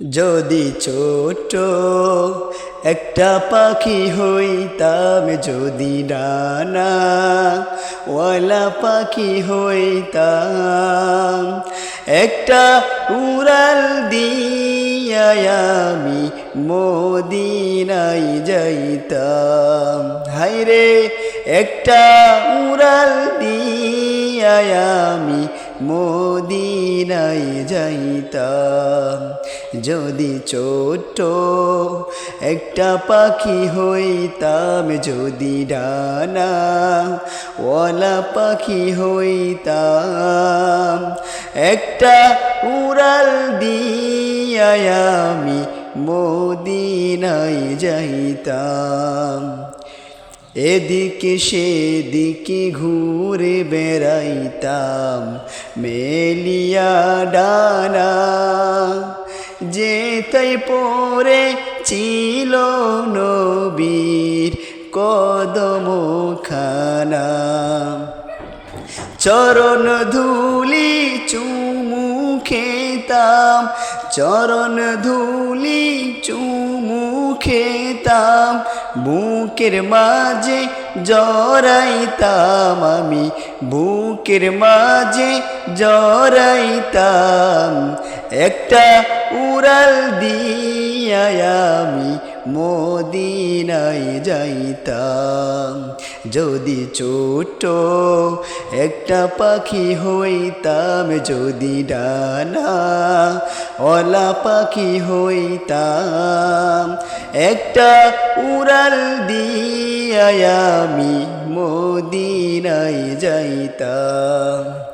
যদি ছোট একটা পাখি হইতাম, যদি ডানা ওয়ালা পাখি হইতাম, একটা উড়াল দিয়াই আমি মদিনাই যাইতাম। হাইরে একটা উড়াল দিয়াই আমি মদিনাই যাইতাম। যদি ছোট একটা পাখি হইতাম, যদি ডানা ওয়ালা পাখি হইতাম, একটা উড়াল দিয়াই আমি মদিনাই যাইতাম। এদিকে সেদিকে ঘুরে বেড়াইতাম, মেলিয়া ডানা যে তাই পরে ছিল নবীর কদম খানা চরণ ধুলি চুমু খেতাম, চরণ ধুলি চুমু খেতাম বুকের মাঝে জড়াইতাম আমি বুকের মাঝে জড়াইতাম। একটা উড়াল দিয়াই আমি যাইতাম। যদি ছোট একটা পাখি হইতাম, যদি ডানা অলা পাখি হইতাম, একটা উড়াল দিয়ায়ামি আমি যাইতাম।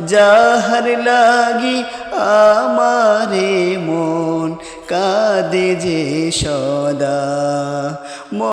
যাহার লাগি আমারে মন কাঁদে যে সদা।